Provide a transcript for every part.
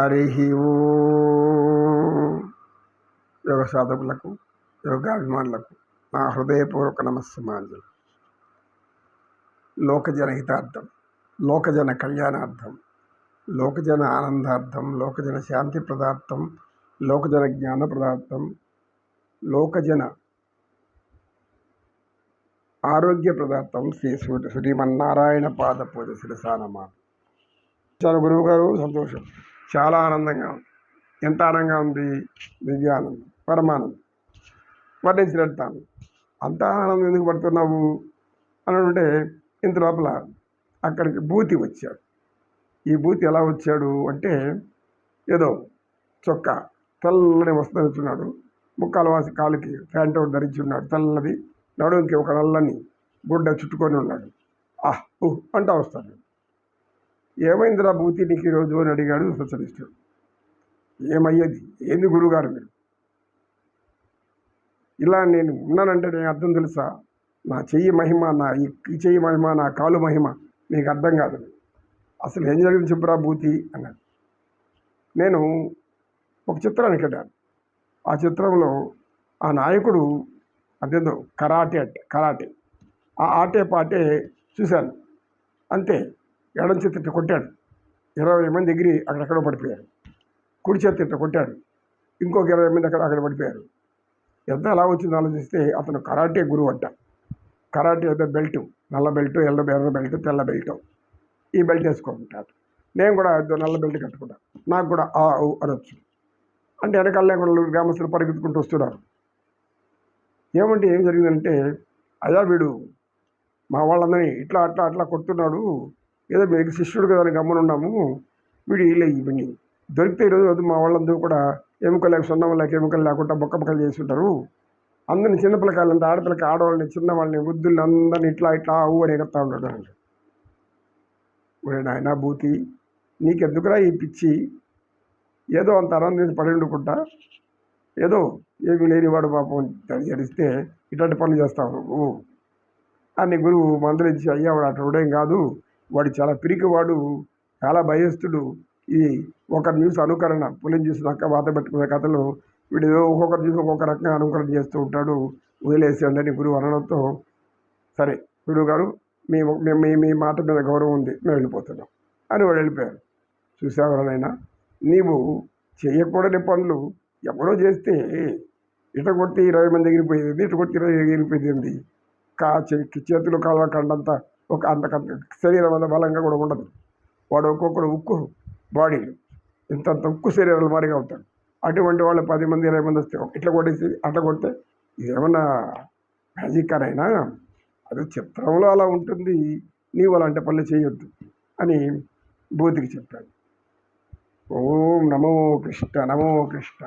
హరి యోగ సాధకులకు యోగాభిమానులకు నా హృదయపూర్వక నమస్సుమాంజలి. లోకజన హితార్థం లోకజన కళ్యాణార్థం లోకజన ఆనందార్థం లోకజన శాంతి ప్రదార్థం లోకజన జ్ఞాన ప్రదార్థం లోకజన ఆరోగ్య ప్రదార్థం శ్రీ శ్రీ శ్రీమన్నారాయణ పాద పూజ శిరసానమా చాలా గురువు గారు సంతోషం. చాలా ఆనందంగా ఉంది. ఎంత ఆనందంగా ఉంది? దివ్యానందం పరమానందం. వర్ణించినట్టాను. అంత ఆనందం ఎందుకు పడుతున్నావు? అని అంటే ఇంత లోపల అక్కడికి బూతి వచ్చాడు. ఈ బూతి ఎలా వచ్చాడు అంటే ఏదో చొక్కా తెల్లని వస్తువున్నాడు ముక్కాలు వాసి కాలుకి ప్యాంట్ ఒకటి ధరించి ఉన్నాడు. తెల్లది నడుంకి ఒక నల్లని గుడ్డ చుట్టుకొని ఉన్నాడు. ఆహ్ ఊహ్ అంటా వస్తాడు. ఏమైందిరా భూతి నీకు ఈరోజు అని అడిగాడు స్పెషలిస్టుడు ఏమయ్యేది? ఏంది గురుగారు మీరు? ఇలా నేను ఉన్నానంటే నేను అర్థం తెలుసా? నా చెయ్యి మహిమ నా ఈ చెయ్యి మహిమ నా కాలు మహిమ నీకు అర్థం కాదు. అసలు ఏం జరిగింది చెప్పురా భూతి? అన్నాడు. నేను ఒక చిత్రానికి వెళ్ళాను. ఆ చిత్రంలో ఆ నాయకుడు అదేదో కరాటే అంటే కరాటే. ఆ ఆటే పాటే చూశాను. అంతే. ఎడం చేతి ఇట్ట కొట్టాడు. ఇరవై మంది ఎగిరి అక్కడక్కడ పడిపోయారు. కుడి చేతి ఇట్ట కొట్టాడు. ఇంకొక ఇరవై మంది అక్కడ అక్కడ పడిపోయారు. ఎంత ఎలా వచ్చిందో ఆలోచిస్తే అతను కరాటే గురువు అంట. కరాటే ఏదో బెల్ట్ నల్ల బెల్ట్ ఎల్ల ఎర్ర బెల్ట్ తెల్ల బెల్ట్. ఈ బెల్ట్ వేసుకుంటాడు. నేను కూడా నల్ల బెల్ట్ కట్టుకుంటాను నాకు కూడా ఆ ఔ అనొచ్చు. అంటే వెనకాలనే కూడా గ్రామస్తులు పరిగెత్తుకుంటూ వస్తున్నారు. ఏమంటే ఏం జరిగిందంటే అయ్యా వీడు మా వాళ్ళందరినీ ఇట్లా అట్లా అట్లా కొడుతున్నాడు. ఏదో మీకు శిష్యుడు కదా అని గమ్మునున్నాము వీడు ఇలా ఇవన్నీ దొరికితే ఈరోజు మా వాళ్ళందరూ కూడా ఎముకలు లేక సున్నం లేక ఎముకలు లేకుండా బొక్క బొక్కలు చేసి ఉంటారు అందరిని చిన్నపిల్లకాయలంతా ఆడపిల్లకి ఆడవాళ్ళని చిన్నవాళ్ళని వృద్ధుల్ని అందరిని ఇట్లా ఇట్లా ఊ అని ఎగతా ఉన్నాడు అంటే ఒరే నాయన భూతి నీకెందుకురా ఈ పిచ్చి? ఏదో అంత ఆనందించి పడి ఉండుకుంటా? ఏదో ఏమి లేనివాడు పాపం జరిస్తే ఇట్లాంటి పనులు చేస్తావు నువ్వు. అని గురువు మందలించి అయ్యా వాడు ఏం కాదు. వాడు చాలా పిరికివాడు చాలా భయస్తుడు ఇది ఒక న్యూస్ అనుకరణ పులిని చూసినాక వాత పెట్టుకునే కథలు వీడు ఏదో ఒక్కొక్కరు చూసి ఒక్కొక్క రకంగా అనుకరణ చేస్తూ ఉంటాడు వదిలేసేయండి అని గురువు అనడంతో సరే గురువు గారు మీ మీ మీ మాట మీద గౌరవం ఉంది మేము వెళ్ళిపోతున్నాం అని వాడు వెళ్ళిపోయారు చూసావరనైనా నీవు చేయకూడని పనులు ఎవరో చేస్తే ఇట కొట్టి ఇరవై మంది ఎగిరిపోయింది ఇట కొట్టి ఇరవై ఎగిరిపోయింది కా చే- చేతులు కాళ్ళ కండంతా ఒక అంత శరీరం అంత బలంగా కూడా ఉండదు. వాడు ఒక్కొక్కడు ఉక్కు బాడీలు ఇంతంత ఉక్కు శరీరాలు మారిగా అవుతాడు. అటువంటి వాళ్ళు పది మంది ఇరవై మంది వస్తే ఇట్లా కొట్టేసి అట్లా కొడితే ఇదేమన్నా మ్యాజిక్ అయినా అది చిత్రంలో అలా ఉంటుంది. నీవు అలాంటి పనులు చేయొద్దు అని బూతికి చెప్పాడు. ఓం నమో కృష్ణ నమో కృష్ణ.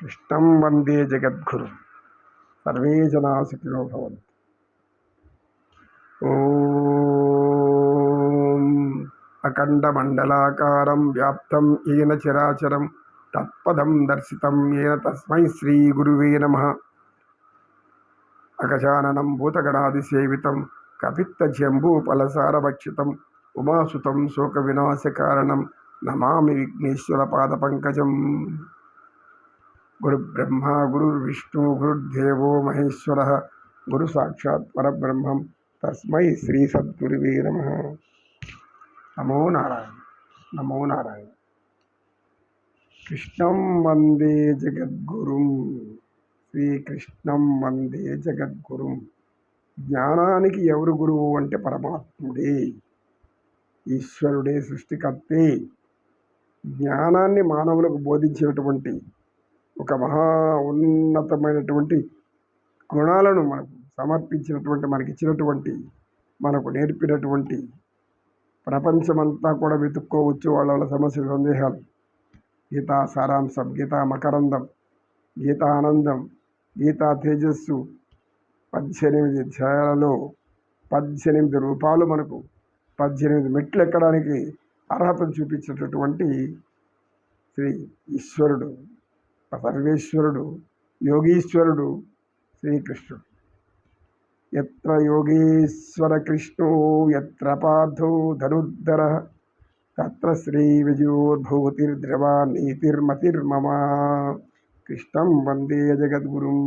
కృష్ణం వందే జగద్గురు. సర్వే జనా సుఖినో భవంతు. ఓం అఖండమండలాకారం వ్యాప్తం ఏన చరాచరం తత్పదం దర్శితం ఏన తస్మై శ్రీ గురువే నమ. అగజాననం భూతగణాదిసేవితం కపిత్తజంబూఫలసారభక్షితం ఉమాసుతం శోక వినాశకారణం నమామి విఘ్నేశ్వర పాదపంకజం గురు బ్రహ్మ గురుర్విష్ణు గురుర్దేవో మహేశ్వర. గురు సాక్షాత్ పరబ్రహ్మం తస్మై శ్రీ సద్గురువే నమ. నమో నారాయణ. నమో నారాయణ. కృష్ణం వందే జగద్గురుం. శ్రీకృష్ణం వందే జగద్గురుం. జ్ఞానానికి ఎవరు గురువు అంటే పరమాత్ముడే. ఈశ్వరుడే సృష్టికర్తే. జ్ఞానాన్ని మానవులకు బోధించినటువంటి ఒక మహా ఉన్నతమైనటువంటి గుణాలను మనకు సమర్పించినటువంటి మనకి ఇచ్చినటువంటి మనకు నేర్పినటువంటి ప్రపంచమంతా కూడా వెతుక్కోవచ్చు వాళ్ళ వాళ్ళ సమస్యలు సందేహాలు. గీతా సారాంశం గీతా మకరందం గీతా ఆనందం గీతా తేజస్సు. పద్దెనిమిది అధ్యాయాలలో పద్దెనిమిది రూపాలు మనకు పద్దెనిమిది మెట్లు ఎక్కడానికి అర్హతను చూపించేటటువంటి శ్రీ ఈశ్వరుడు సర్వేశ్వరుడు యోగీశ్వరుడు శ్రీకృష్ణుడు. ఎత్ర యోగేశ్వర కృష్ణో ఎత్ర పార్థో ధనుర్ధర తత్ర శ్రీ విజయోద్భూతిర్ద్రవా నీతిర్మతిర్మమ కృష్ణం వందే జగద్గురుం